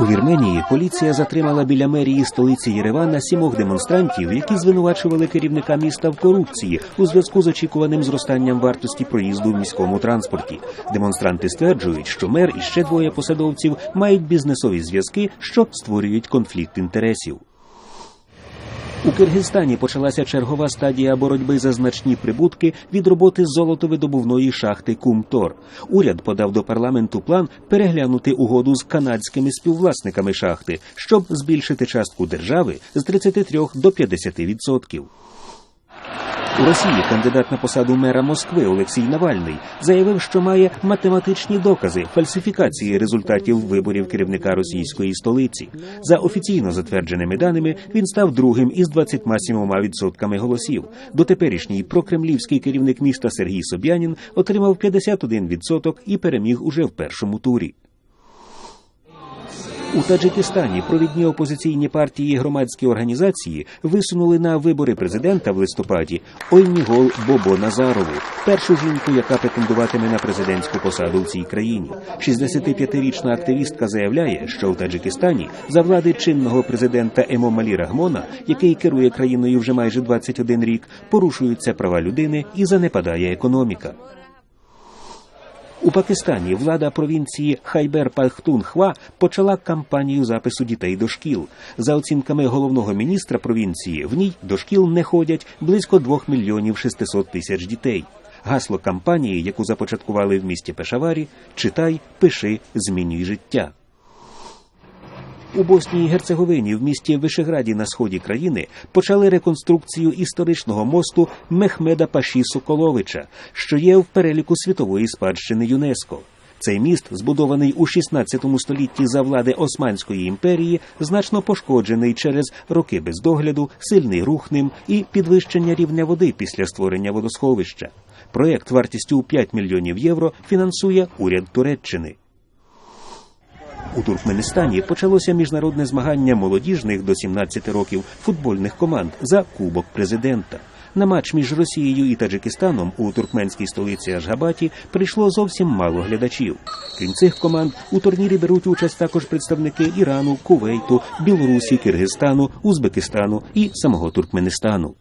У Вірменії поліція затримала біля мерії столиці Єревана сімох демонстрантів, які звинувачували керівника міста в корупції у зв'язку з очікуваним зростанням вартості проїзду в міському транспорті. Демонстранти стверджують, що мер і ще двоє посадовців мають бізнесові зв'язки, що створюють конфлікт інтересів. У Киргизстані почалася чергова стадія боротьби за значні прибутки від роботи золотовидобувної шахти Кумтор. Уряд подав до парламенту план переглянути угоду з канадськими співвласниками шахти, щоб збільшити частку держави з 33 до 50 відсотків. У Росії кандидат на посаду мера Москви Олексій Навальний заявив, що має математичні докази фальсифікації результатів виборів керівника російської столиці. За офіційно затвердженими даними він став другим із 27% голосів. Дотеперішній прокремлівський керівник міста Сергій Собянін отримав 51% і переміг уже в першому турі. У Таджикистані провідні опозиційні партії і громадські організації висунули на вибори президента в листопаді Ойнігол Бобо Назарову, першу жінку, яка претендуватиме на президентську посаду в цій країні. 65-річна активістка заявляє, що в Таджикистані за влади чинного президента Емомалі Рахмона, який керує країною вже майже 21 рік, порушуються права людини і занепадає економіка. У Пакистані влада провінції Хайбер Пахтунхва почала кампанію запису дітей до шкіл. За оцінками головного міністра провінції, в ній до шкіл не ходять близько 2 мільйонів 600 тисяч дітей. Гасло кампанії, яку започаткували в місті Пешаварі, читай, пиши, змінюй життя. У Боснії і Герцеговині в місті Вишеграді на сході країни почали реконструкцію історичного мосту Мехмеда Паші Соколовича, що є в переліку світової спадщини ЮНЕСКО. Цей міст, збудований у 16 столітті за влади Османської імперії, значно пошкоджений через роки бездогляду, сильний рух ним і підвищення рівня води після створення водосховища. Проєкт вартістю у 5 мільйонів євро фінансує уряд Туреччини. У Туркменистані почалося міжнародне змагання молодіжних до 17 років футбольних команд за Кубок президента. На матч між Росією і Таджикистаном у туркменській столиці Ашгабаті прийшло зовсім мало глядачів. Крім цих команд, у турнірі беруть участь також представники Ірану, Кувейту, Білорусі, Киргизстану, Узбекистану і самого Туркменистану.